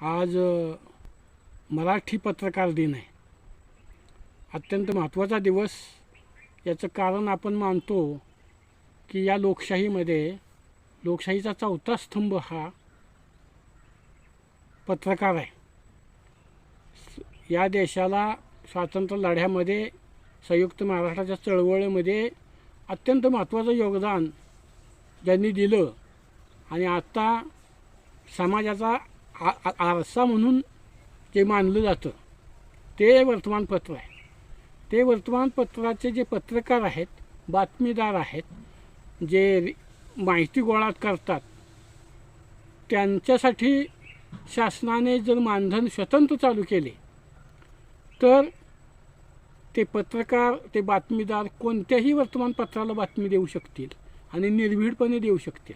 आज मराठी पत्रकार दिन आहे. अत्यंत महत्त्वाचा दिवस. याचं कारण आपण मानतो की या लोकशाहीमध्ये लोकशाहीचा चौथा स्तंभ हा पत्रकार आहे. या देशाला स्वातंत्र्य लढ्यामध्ये संयुक्त महाराष्ट्राच्या चळवळीमध्ये अत्यंत महत्त्वाचं योगदान ज्यांनी दिलं. आणि आत्ता समाजाचा आ आरसा म्हणून जे मानलं जातं ते वर्तमानपत्र आहे. ते वर्तमानपत्राचे जे पत्रकार आहेत बातमीदार आहेत जे माहिती गोळा करतात त्यांच्यासाठी शासनाने जर मानधन स्वतंत्र चालू केले तर ते पत्रकार ते बातमीदार कोणत्याही वर्तमानपत्राला बातमी देऊ शकतील आणि निर्भीडपणे देऊ शकतील.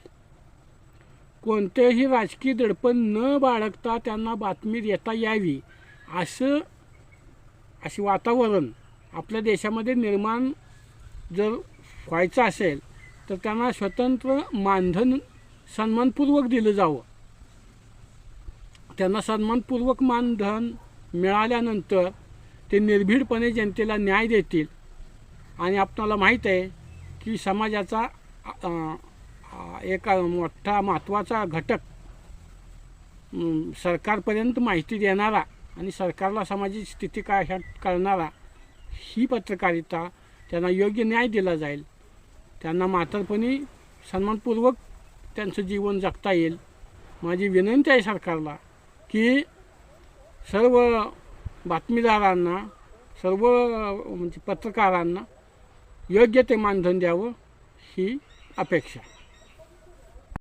कोणतेही राजकीय दडपण न बाळगता त्यांना बातमी देता यावी असं असे वातावरण आपल्या देशामध्ये निर्माण जर व्हायचं असेल तर त्यांना स्वतंत्र मानधन सन्मानपूर्वक दिलं जावं. त्यांना सन्मानपूर्वक मानधन मिळाल्यानंतर ते निर्भीडपणे जनतेला न्याय देतील. आणि आपणाला माहीत आहे की समाजाचा एक मोठा महत्त्वाचा घटक. सरकारपर्यंत माहिती देणारा आणि सरकारला समाजाची स्थिती काय ह्या कळणारा ही पत्रकारिता त्यांना योग्य न्याय दिला जाईल. त्यांना म्हातारपणी सन्मानपूर्वक त्यांचं जीवन जगता येईल. माझी विनंती आहे सरकारला की सर्व बातमीदारांना सर्व म्हणजे पत्रकारांना योग्य ते मानधन द्यावं ही अपेक्षा.